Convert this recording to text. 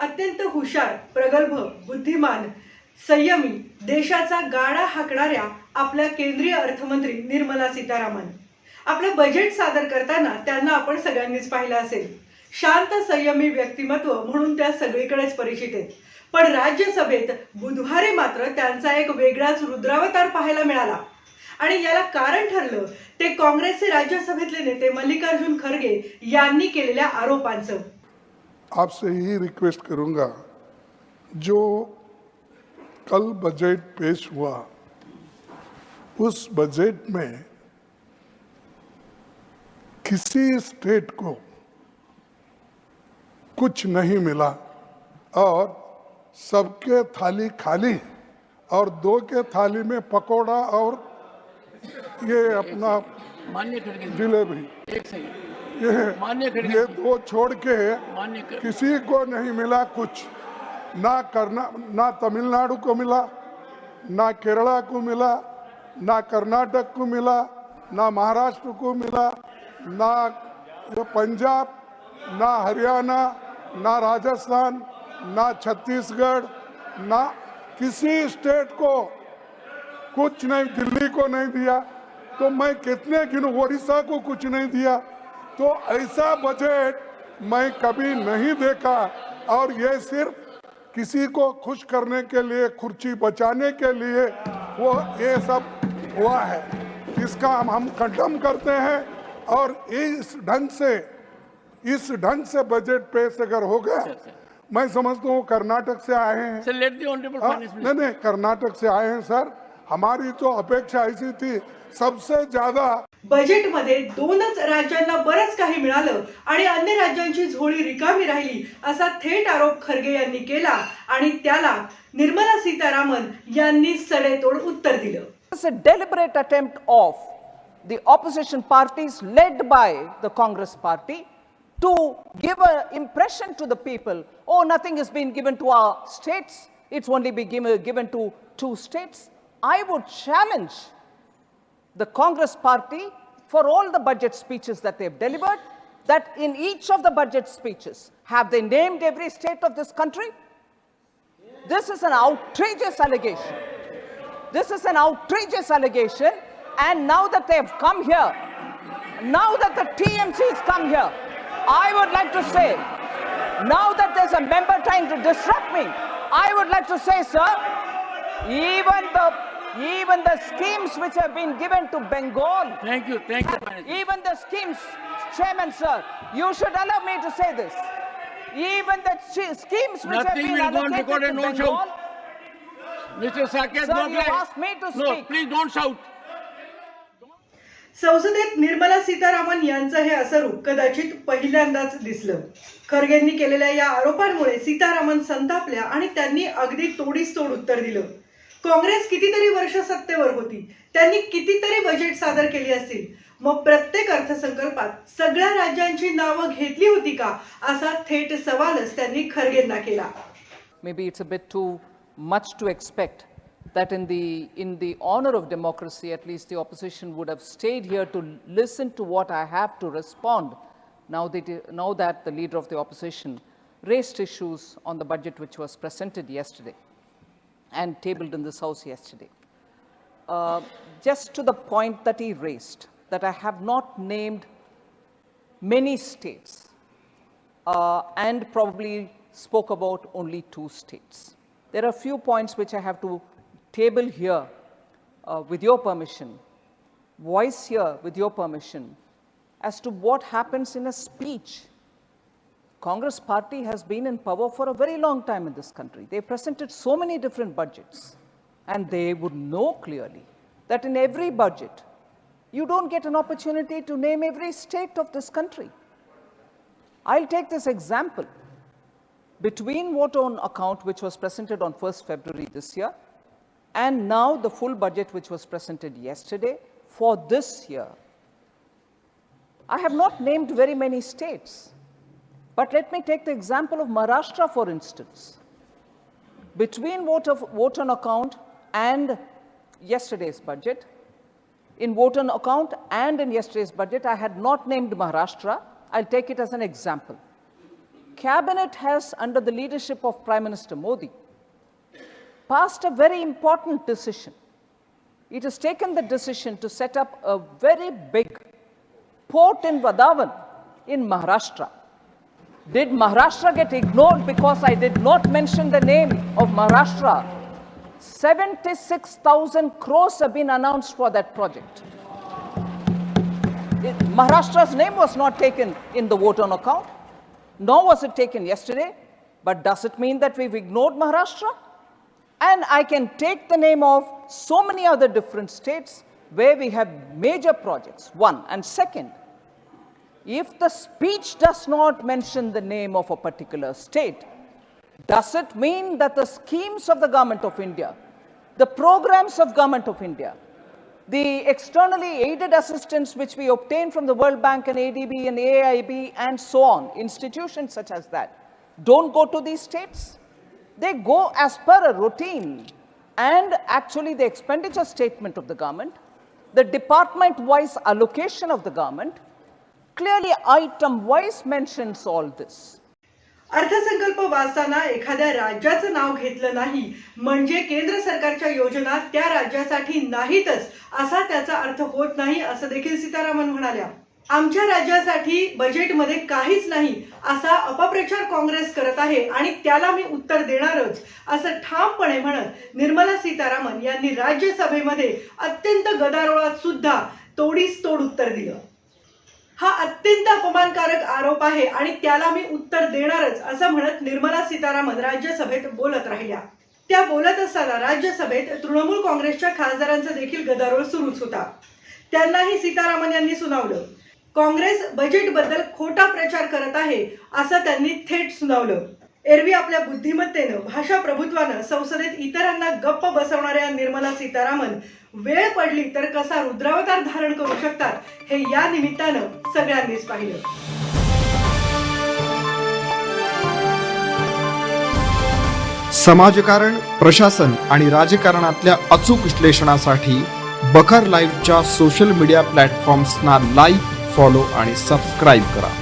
अत्यंत हुशार प्रगल्भ बुद्धिमान संयमी देशाचा गाडा हाकणाऱ्या आपल्या केंद्रीय अर्थमंत्री निर्मला सीतारामन. आपलं बजेट सादर करताना त्यांना आपण सगळ्यांनीच पाहिलं असेल. शांत संयमी व्यक्तिमत्व म्हणून त्या सगळीकडेच परिचित आहेत. पण राज्यसभेत बुधवारी मात्र त्यांचा एक वेगळाच रुद्रावतार पाहायला मिळाला. आणि याला कारण ठरलं ते काँग्रेसचे राज्यसभेतले नेते मल्लिकार्जुन खरगे यांनी केलेल्या आरोपांचं. आपसे यही रिक्वेस्ट करूँगा जो कल बजट पेश हुआ उस बजट में किसी स्टेट को कुछ नहीं मिला और सबके थाली खाली और दो के थाली में पकोड़ा और ये अपना जिलेबी। ये मान्य ये दो छोड़ के किसी को नहीं मिला कुछ। ना करना ना तमिलनाडु को मिला ना केरला को मिला ना कर्नाटक को मिला ना महाराष्ट्र को मिला ना ये पंजाब ना हरियाणा ना राजस्थान ना छत्तीसगढ़ ना किसी स्टेट को कुछ नहीं दिल्ली को नहीं दिया। तो मैं कितने गिनूं उड़ीसा को कुछ नहीं दिया। तो ऐसा बजट मैं कभी नहीं देखा और ये सिर्फ़ किसी को खुश करने के लिए कुर्सी बचाने के लिए वो ये सब हुआ है। इसका हम हम कंडम करते हैं और इस ढंग से इस ढंग से बजट पेश अगर हो गया मैं समझता हूँ कर्नाटक से आए हैं। हाँ, नहीं नहीं कर्नाटक से आए हैं सर। हमारी तो अपेक्षा ऐसी थी सबसे ज़्यादा बजेटमध्ये दोनच राज्यांना बरंच काही मिळालं आणि अन्य राज्यांची झोळी रिकामी राहिली असा थेट आरोप खरगे यांनी केला आणि त्याला निर्मला सीतारामन यांनी सडेतोड उत्तर दिलं. Deliberate attempt of the opposition parties led by the Congress party to give a impression to the people oh nothing is been given to our states it's only be given to two states I would challenge the Congress party for all the budget speeches that they've delivered, that in each of the budget speeches, have they named every state of this country? This is an outrageous allegation. This is an outrageous allegation. And now that they have come here, now that the TMC has come here, I would like to say, now that there's a member trying to disrupt me, I would like to say, sir, even the even the schemes which have been given to Bengal, thank you thank you finance even the schemes, Chairman, sir, you should allow me to say this. Even the sch- schemes which have Nothing been go on allocated record to and don't Bengal, shout. Mister Saket Sir, no you asked me to no speak. Please don't shout संसदेत निर्मला सीतारामन यांचं हे असं रूप कदाचित पहिल्यांदाच दिसलं खरगेंनी केलेल्या या आरोपांमुळे सीतारामन संतापल्या आणि त्यांनी अगदी तोडीस तोड उत्तर दिलं काँग्रेस कितीतरी वर्ष सत्तेवर होती त्यांनी कितीतरी बजेट सादर केली असतील मग प्रत्येक अर्थसंकल्पात सगळ्या राज्यांची नावं घेतली होती का असा थेट सवालच त्यांनी खरगेंना केला maybe it's a bit too much to expect that in the in the honor of democracy at least the opposition would have stayed here to listen to what i have to respond now that now that the leader of the opposition raised issues on the budget which was presented yesterday and tabled in this house yesterday uh, just to the point that he raised that i have not named many states uh, and probably spoke about only two states. There are a few points which I have to table here uh, with your permission, voice here with your permission as to what happens in a speech. Congress party has been in power for a very long time in this country. They presented so many different budgets and they would know clearly that in every budget, you don't get an opportunity to name every state of this country. I'll take this example. Between vote on account, which was presented on 1st February this year, and now the full budget, which was presented yesterday for this year, I have not named very many states. But let me take the example of Maharashtra, for instance. Between vote, of, vote on account and yesterday's budget, in vote on account and in yesterday's budget, I had not named Maharashtra. I'll take it as an example. cabinet has, under the leadership of Prime Minister Modi, passed a very important decision. It has taken the decision to set up a very big port in Vadavan in Maharashtra. Did Maharashtra get ignored because I did not mention the name of Maharashtra? 76,000 crores have been announced for that project. It- Maharashtra's name was not taken in the vote on account, nor was it taken yesterday. But does it mean that we've ignored Maharashtra? And I can take the name of so many other different states where we have major projects, one. And second, if the speech does not mention the name of a particular state, does it mean that the schemes of the government of India, the programs of government of India, the externally aided assistance which we obtain from the World Bank and ADB and AIB and so on, institutions such as that, don't go to these states? They go as per a routine. And actually, the expenditure statement of the government, the department wise allocation of the government, clearly item wise mentions all this. अर्थसंकल्प वाचताना एखाद्या राज्याचं नाव घेतलं नाही म्हणजे केंद्र सरकारच्या योजना त्या राज्यासाठी नाहीतच असा त्याचा अर्थ होत नाही असं देखील सीतारामन म्हणाल्या आमच्या राज्यासाठी बजेटमध्ये काहीच नाही असा अपप्रचार काँग्रेस करत आहे आणि त्याला मी उत्तर देणारच असं ठामपणे म्हणत निर्मला सीतारामन यांनी राज्यसभेमध्ये अत्यंत गदारोळात सुद्धा तोडीस तोड उत्तर दिलं हा अत्यंत अपमानकारक आरोप आहे आणि त्याला मी उत्तर देणारच असं म्हणत निर्मला सीतारामन राज्यसभेत बोलत राहिल्या. त्या बोलत असताना राज्यसभेत तृणमूल काँग्रेसच्या खासदारांचा देखील गदारोळ सुरूच होता. त्यांनाही सीतारामन यांनी सुनावलं. काँग्रेस बजेटबद्दल खोटा प्रचार करत आहे असं त्यांनी थेट सुनावलं. एरवी आपल्या बुद्धिमत्तेनं भाषा प्रभुत्वानं संसदेत इतरांना गप्प बसवणाऱ्या निर्मला सीतारामन वेळ पडली तर कसा रुद्रावतार धारण करू शकतात हे या निमित्तानं सगळ्यांनीच पाहिलं. समाजकारण प्रशासन आणि राजकारणातल्या अचूक विश्लेषणासाठी बखर लाईव्हच्या सोशल मीडिया प्लॅटफॉर्म्सना लाईक फॉलो आणि सबस्क्राईब करा.